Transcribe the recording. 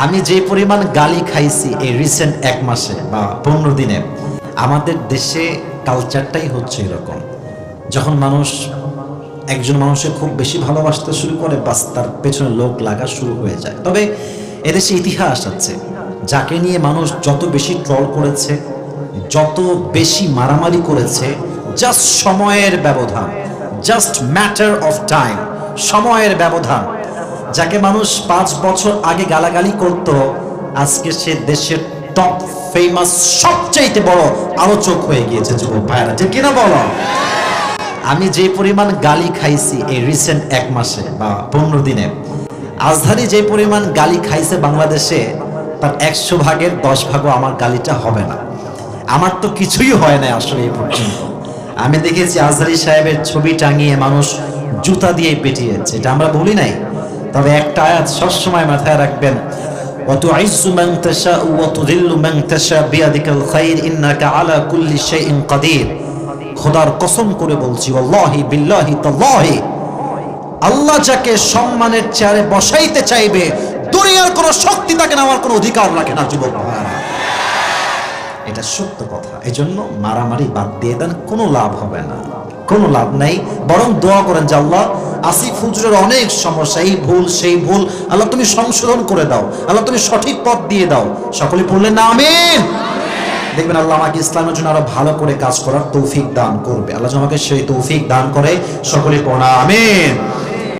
আমি যে পরিমাণ গালি খাইছি এই রিসেন্ট এক মাসে বা পনেরো দিনে, আমাদের দেশে কালচারটাই হচ্ছে এরকম। যখন মানুষ, একজন মানুষকে খুব বেশি ভালোবাসতে শুরু করে, বাস তার পেছনে লোক লাগা শুরু হয়ে যায়। তবে এদেশে ইতিহাস আছে, যাকে নিয়ে মানুষ যত বেশি ট্রল করেছে, যত বেশি মারামারি করেছে জাস্ট সময়ের ব্যবধান জাস্ট ম্যাটার অফ টাইম সময়ের ব্যবধান যাকে মানুষ পাঁচ বছর আগে গালাগালি করত, আজকে সে দেশের টপ ফেমাস সবচাইতে বড় আলোচক হয়ে গিয়েছে যুবক ভাইরা যে কিনা বলো? আমি যে পরিমাণ গালি খাইছি এই রিসেন্ট এক মাসে বা পনেরো দিনে, আজধারি যে পরিমাণ গালি খাইছে বাংলাদেশে, তার একশো ভাগের দশ ভাগও আমার গালিটা হবে না। আমার তো কিছুই হয় না আসলে এই পর্যন্ত। আমি দেখেছি আজহারি সাহেবের ছবি টাঙিয়ে মানুষ জুতা দিয়ে পেটিয়েছে, এটা আমরা বলি নাই? তবে একটা আয়াত সবসময় মাথায় রাখবেন وتعز من تشاء وتذل من تشاء بيدك الخير إنك على كل شيء قدير খোদার কসম করে বলছি আল্লাহি বিল্লাহি তাল্লাহি আল্লাহ যাকে সম্মানের চেয়ারে বসাইতে চাইবে দুনিয়ার কোনো শক্তি তাকে নেওয়ার কোনো অধিকার রাখে না যুবক ভাইয়েরা। এটা সত্য কথা। এই জন্য মারামারি বাদ দিয়ে দেন, কোনো লাভ হবে না। কোনো লাভ নাই। বরং দোয়া করেন যে, আল্লাহ, আসিফ হুজুরের অনেক সমস্যা, এই ভুল, সেই ভুল, আল্লাহ তুমি সংশোধন করে দাও। আল্লাহ তুমি সঠিক পথ দিয়ে দাও। সকলে পড়লেন না, আমিন। দেখবেন আল্লাহ আমাকে ইসলামের জন্য আরও ভালো করে কাজ করার তৌফিক দান করবে। আল্লাহ আমাকে সেই তৌফিক দান করে, সকলে পড়া আমিন।